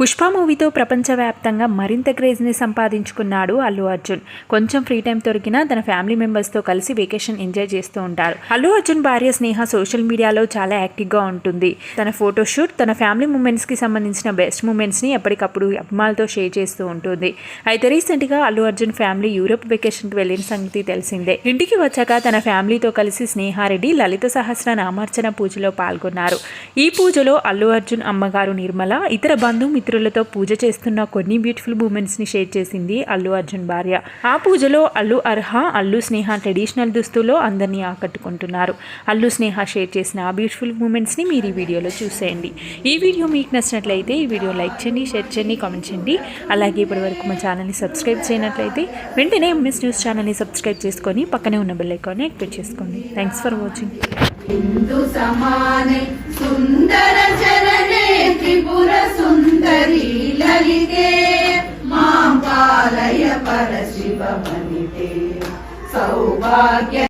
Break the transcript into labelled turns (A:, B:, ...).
A: పుష్ప మూవీతో ప్రపంచవ్యాప్తంగా మరింత క్రేజ్ని సంపాదించుకున్నాడు అల్లు అర్జున్ కొంచెం ఫ్రీ టైం దొరికినా తన ఫ్యామిలీ మెంబర్స్తో కలిసి వెకేషన్ ఎంజాయ్ చేస్తూ ఉంటారు అల్లు అర్జున్ భార్య స్నేహ సోషల్ మీడియాలో చాలా యాక్టివ్గా ఉంటుంది తన ఫోటోషూట్ తన ఫ్యామిలీ మూమెంట్స్కి సంబంధించిన బెస్ట్ మూమెంట్స్ని ఎప్పటికప్పుడు అభిమానులతో షేర్ చేస్తూ ఉంటుంది అయితే రీసెంట్గా అల్లు అర్జున్ ఫ్యామిలీ యూరోప్ వెకేషన్కి వెళ్ళిన సంగతి తెలిసిందే ఇంటికి వచ్చాక తన ఫ్యామిలీతో కలిసి స్నేహారెడ్డి లలిత సహస్ర నామార్చన పూజలో పాల్గొన్నారు ఈ పూజలో అల్లు అర్జున్ అమ్మగారు నిర్మల ఇతర బంధుమిత్రులు మంత్రులతో పూజ చేస్తున్న కొన్ని బ్యూటిఫుల్ మూమెంట్స్ని షేర్ చేసింది అల్లు అర్జున్ భార్య ఆ పూజలో అల్లు అర్హ అల్లు స్నేహ ట్రెడిషనల్ దుస్తులో అందరినీ ఆకట్టుకుంటున్నారు అల్లు స్నేహ షేర్ చేసిన ఆ బ్యూటిఫుల్ మూమెంట్స్ని మీరు ఈ వీడియోలో చూసేయండి ఈ వీడియో మీకు నచ్చినట్లయితే ఈ వీడియో లైక్ చేయండి షేర్ చేయండి కామెంట్ చేయండి అలాగే ఇప్పటివరకు మా ఛానల్ని సబ్స్క్రైబ్ చేయనట్లయితే వెంటనే ఎంఎస్ న్యూస్ ఛానల్ని సబ్స్క్రైబ్ చేసుకొని పక్కనే ఉన్న బెల్లైకాన్ని ఐకాన్ని యాక్టివేట్ చేసుకోండి థ్యాంక్స్ ఫర్ వాచింగ్ సౌభాగ్య